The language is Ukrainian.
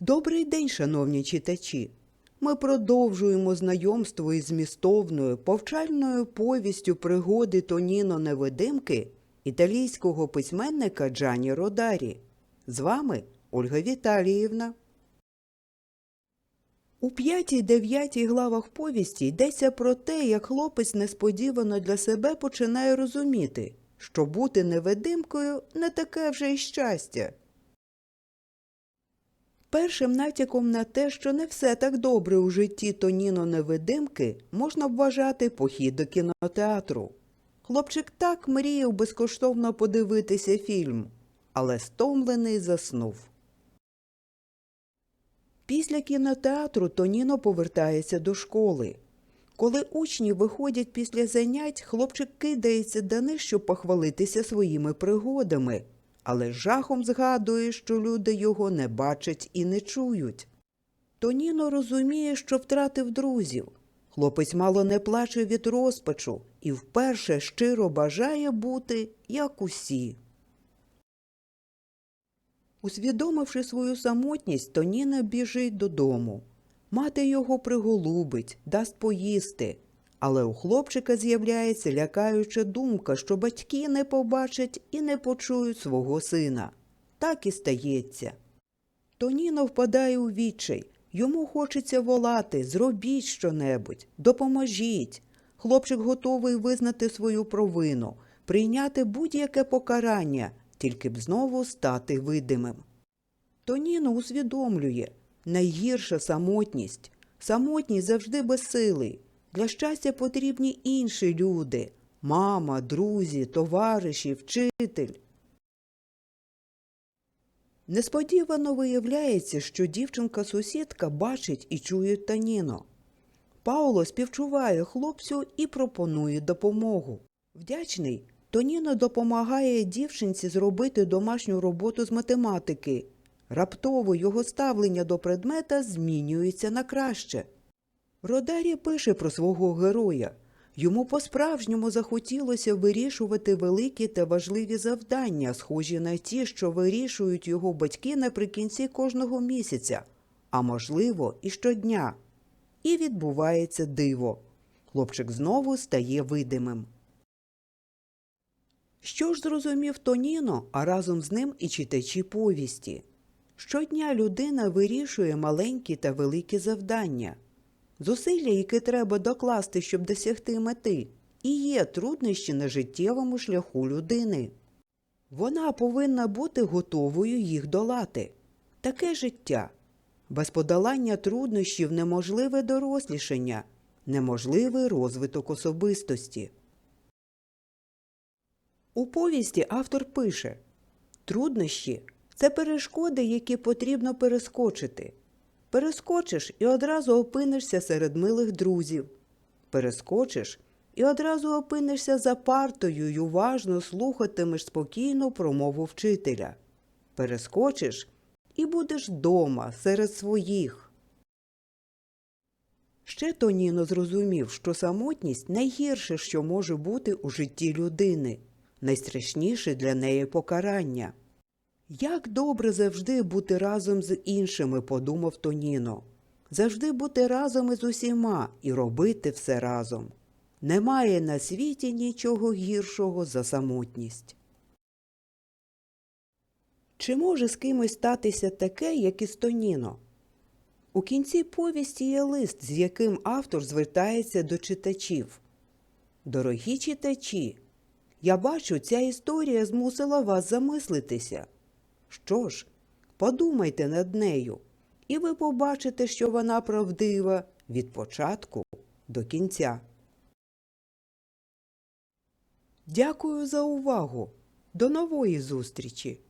Добрий день, шановні читачі! Ми продовжуємо знайомство із змістовною повчальною повістю пригоди Тоніно Невидимки італійського письменника Джані Родарі. З вами Ольга Віталіївна. У п'ятій-дев'ятій главах повісті йдеться про те, як хлопець несподівано для себе починає розуміти, що бути невидимкою не таке вже й щастя. Першим натяком на те, що не все так добре у житті Тоніно невидимки, можна вважати похід до кінотеатру. Хлопчик так мріяв безкоштовно подивитися фільм, але стомлений заснув. Після кінотеатру Тоніно повертається до школи. Коли учні виходять після занять, хлопчик кидається до них, щоб похвалитися своїми пригодами, але жахом згадує, що люди його не бачать і не чують. Тоніно розуміє, що втратив друзів. Хлопець мало не плаче від розпачу і вперше щиро бажає бути, як усі. Усвідомивши свою самотність, Тоніна біжить додому. Мати його приголубить, дасть поїсти. Але у хлопчика з'являється лякаюча думка, що батьки не побачать і не почують свого сина. Так і стається. Тоніно впадає у відчай. Йому хочеться волати зробіть щонебудь, допоможіть. Хлопчик готовий визнати свою провину, прийняти будь-яке покарання, тільки б знову стати видимим. Тоніно усвідомлює найгірша самотність. Самотність завжди безсилий. Для щастя потрібні інші люди мама, друзі, товариші, вчитель. Несподівано виявляється, що дівчинка-сусідка бачить і чує Таніно. Пауло співчуває хлопцю і пропонує допомогу. Вдячний, Тоніно допомагає дівчинці зробити домашню роботу з математики. Раптово його ставлення до предмета змінюється на краще. Родарі пише про свого героя. Йому по-справжньому захотілося вирішувати великі та важливі завдання, схожі на ті, що вирішують його батьки наприкінці кожного місяця, а можливо, і щодня. І відбувається диво. Хлопчик знову стає видимим. Що ж зрозумів Тоніно, а разом з ним і читачі повісті? Щодня людина вирішує маленькі та великі завдання. Зусилля, які треба докласти, щоб досягти мети, і є труднощі на життєвому шляху людини. Вона повинна бути готовою їх долати. Таке життя. Без подолання труднощів неможливе дорослішання, неможливий розвиток особистості. У повісті автор пише Труднощі це перешкоди, які потрібно перескочити. Перескочиш і одразу опинишся серед милих друзів. Перескочиш і одразу опинишся за партою й уважно слухатимеш спокійну промову вчителя. Перескочиш і будеш дома серед своїх. Ще Тоніно зрозумів, що самотність найгірше, що може бути у житті людини, найстрашніше для неї покарання. Як добре завжди бути разом з іншими, подумав Тоніно. Завжди бути разом із усіма і робити все разом. Немає на світі нічого гіршого за самотність. Чи може з кимось статися таке, як із Тоніно? У кінці повісті є лист, з яким автор звертається до читачів. Дорогі читачі, я бачу, ця історія змусила вас замислитися. Що ж, подумайте над нею, і ви побачите, що вона правдива від початку до кінця. Дякую за увагу. До нової зустрічі!